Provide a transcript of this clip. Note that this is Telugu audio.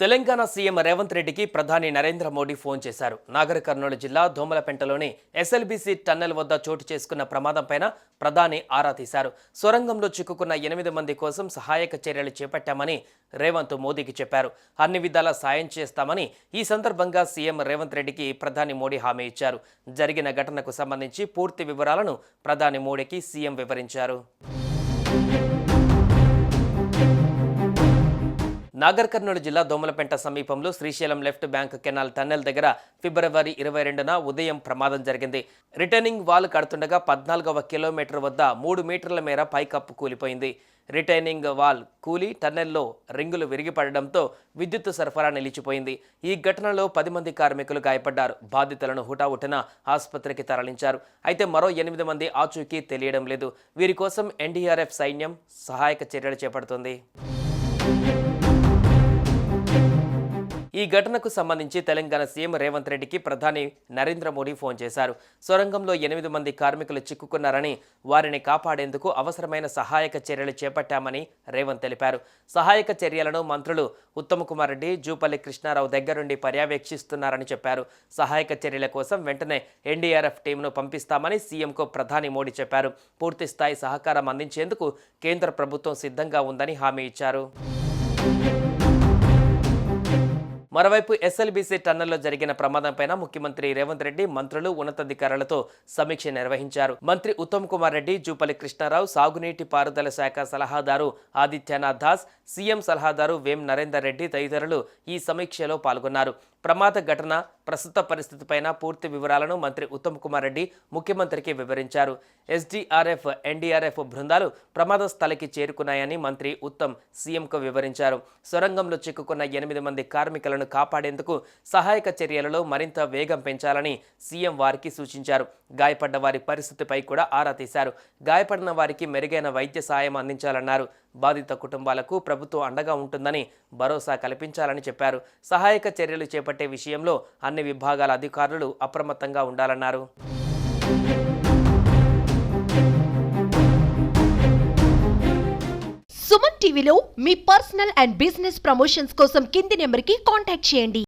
తెలంగాణ సీఎం రేవంత్ రెడ్డికి ప్రధాని నరేంద్ర మోడీ ఫోన్ చేశారు. నాగర్ కర్నూలు జిల్లా దోమలపెంటలోని ఎస్ఎల్బీసీ టన్నెల్ వద్ద చోటు చేసుకున్న ప్రమాదంపైన ప్రధాని ఆరా తీశారు. సొరంగంలో చిక్కుకున్న ఎనిమిది మంది కోసం సహాయక చర్యలు చేపట్టామని రేవంత్ మోదీకి చెప్పారు. అన్ని విధాల సాయం చేస్తామని ఈ సందర్భంగా సీఎం రేవంత్ రెడ్డికి ప్రధాని మోడీ హామీ ఇచ్చారు. జరిగిన ఘటనకు సంబంధించి పూర్తి వివరాలను ప్రధాని మోడీకి సీఎం వివరించారు. నాగర్ కర్నూలు జిల్లా దోమలపెంట సమీపంలో Srisailam left bank canal tunnel దగ్గర ఫిబ్రవరి ఇరవై రెండున ఉదయం ప్రమాదం జరిగింది. రిటర్నింగ్ వాల్ కడుతుండగా పద్నాలుగవ కిలోమీటర్ వద్ద మూడు మీటర్ల మేర పైకప్పు కూలిపోయింది. రిటైనింగ్ వాల్ కూలి టన్నెల్లో రింగులు విరిగిపడడంతో విద్యుత్ సరఫరా నిలిచిపోయింది. ఈ ఘటనలో పది మంది కార్మికులు గాయపడ్డారు. బాధితులను హుటాహుటిన ఆసుపత్రికి తరలించారు. అయితే మరో ఎనిమిది మంది ఆచూకీ తెలియడం లేదు. వీరి కోసం ఎన్డీఆర్ఎఫ్ సైన్యం సహాయక చర్యలు చేపడుతుంది. ఈ ఘటనకు సంబంధించి తెలంగాణ సీఎం రేవంత్ రెడ్డికి ప్రధాని నరేంద్ర మోడీ ఫోన్ చేశారు. సొరంగంలో ఎనిమిది మంది కార్మికులు చిక్కుకున్నారని వారిని కాపాడేందుకు అవసరమైన సహాయక చర్యలు చేపట్టామని రేవంత్ తెలిపారు. సహాయక చర్యలను మంత్రులు ఉత్తమ్ కుమార్ రెడ్డి జూపల్లి కృష్ణారావు దగ్గరుండి పర్యవేక్షిస్తున్నారని చెప్పారు. సహాయక చర్యల కోసం వెంటనే ఎన్డీఆర్ఎఫ్ టీంను పంపిస్తామని సీఎంకు ప్రధాని మోడీ చెప్పారు. పూర్తిస్థాయి సహకారం అందించేందుకు కేంద్ర ప్రభుత్వం సిద్ధంగా ఉందని హామీ ఇచ్చారు. మరోవైపు ఎస్ఎల్బీసీ టన్నల్లో జరిగిన ప్రమాదంపై ముఖ్యమంత్రి రేవంత్ రెడ్డి మంత్రులు ఉన్నతాధికారులతో సమీక్ష నిర్వహించారు. మంత్రి ఉత్తమ్ కుమార్ రెడ్డి జూపల్లి కృష్ణారావు సాగునీటి పారుదల శాఖ సలహాదారు ఆదిత్యనాథ్ దాస్ సీఎం సలహాదారు వేం నరేందర్ రెడ్డి తదితరులు ఈ సమీక్షలో పాల్గొన్నారు. ప్రమాద ఘటన ప్రస్తుత పరిస్థితిపైన పూర్తి వివరాలను మంత్రి ఉత్తమ్ కుమార్ రెడ్డి ముఖ్యమంత్రికి వివరించారు. ఎస్డీఆర్ఎఫ్ ఎన్డీఆర్ఎఫ్ బృందాలు ప్రమాద స్థలికి చేరుకున్నాయని మంత్రి ఉత్తమ్ సీఎంకు వివరించారు. సొరంగంలో చిక్కుకున్న ఎనిమిది మంది కార్మికులను కాపాడేందుకు సహాయక చర్యలలో మరింత వేగం పెంచాలని సీఎం వారికి సూచించారు. గాయపడ్డ వారి పరిస్థితిపై కూడా ఆరా తీశారు. గాయపడిన వారికి మెరుగైన వైద్య సాయం అందించాలన్నారు. బాధిత కుటుంబాలకు ప్రభుత్వం అండగా ఉంటుందని భరోసా కల్పించాలని చెప్పారు. సహాయక చర్యలు చేపట్టే విషయంలో అన్ని విభాగాల అధికారులు అప్రమత్తంగా ఉండాలన్నారు. సుమన్ టీవీలో మీ పర్సనల్ అండ్ బిజినెస్ ప్రమోషన్స్ కోసం కింది నెంబర్కి కాంటాక్ట్ చేయండి.